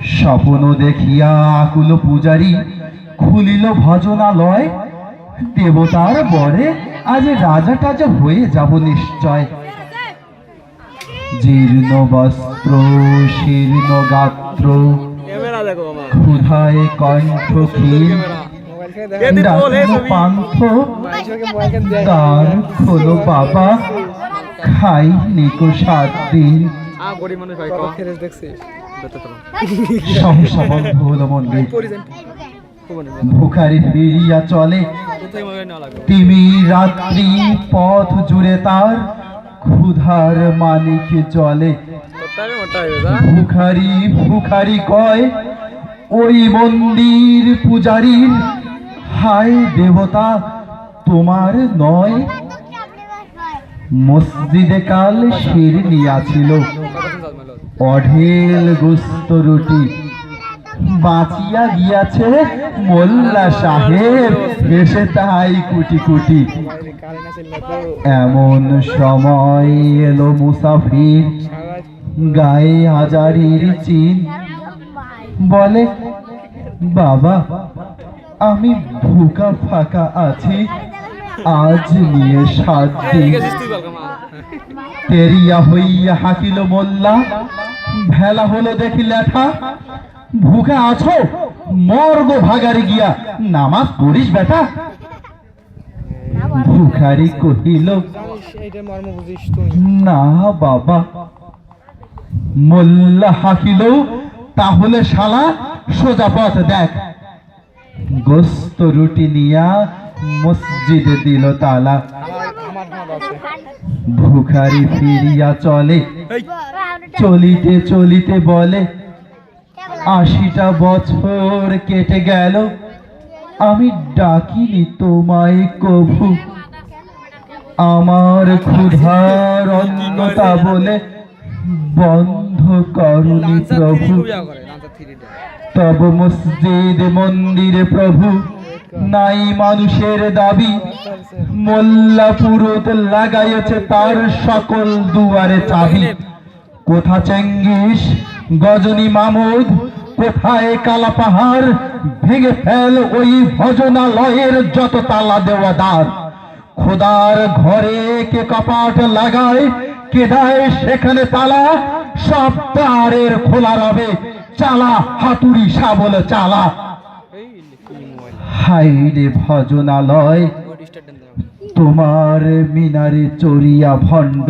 স্বপ্ন দেখিয়া আকুল পূজারি খুলিল ভজনালয়। দেবতার বরে আজ রাজা টাজা হয়ে যাব নিশ্চয়। জীর্ণ বস্ত্র শীর্ণ গাত্র ক্ষুধায় কণ্ঠ ক্ষীণ পান্থ দ্বার খোলো বাবা খাই নিকো সাত দিন। আ গরিব মানুষ ভাই কত ফেরেস দেখছিস বেতে বন্ধ হলো মন্দির পরিজন কোবনে চলে। তিমি রাত্রি পথ জুড়ে তার ক্ষুধার মানিক চলে। ভুখারি ভুখারি কয় ওই মন্দির পূজারীর হায় দেবতা তোমার নয়। মসজিদে কাল শির নিয়াছিল। অঢেল গুস্ত রুটি। বাঁচিয়া গিয়াছে মোল্লা সাহেব, এসে তাই কুটি কুটি এমন সময় এলো মুসাফির, গায়ে হাজারির চিন। বলে, বাবা, আমি ভুকা ফাঁকা আছি আজ নিয়ে সাত দিন তেরিয়া হইয়া হাকিল মোল্লা ভেলা হলো দেখি লেঠা। ভুকা আছো মর্গ ভাগারে গিয়া নামাজ পড়িস বেটা। ভুখারি কহিল না বাবা। মোল্লা হাকিল তাহলে শালা সোজা পথ দেখ। গোস্ত রুটি নিয়া মসজিদে দিল তালা। ভুখারি ফিরিয়া চলে। চলিতে চলিতে বলে আশিটা বছর কেটে গেল। আমি ডাকিনি তোমায় কভু। আমার ক্ষুধার অন্যতা বলে বন্ধ করুনি প্রভু। তব মসজিদ মন্দিরে প্রভু। নাই মানুষের দাবি। মোল্লা পুরুত লাগাইছে তার সকল দুয়ারে চাবি। কোথা চেঙ্গিস, গজনী মামুদ? কোথায় কালা পাহাড়? ভেঙে ফেল ওই ভজনালয়ের যত তালা দেওয়া দ্বার। খোদার ঘরে কে কপাট লাগায়, কে দেয় সেখানে তালা? সব তারের খোলা রবে, চালা, হাতুড়ি, শাবল, চালা। হাইরে ভজনালয় তোমার মিনারে চড়িয়া ভণ্ড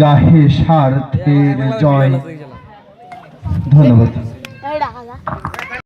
গাহে স্বার্থের জয়। ধন্যবাদ।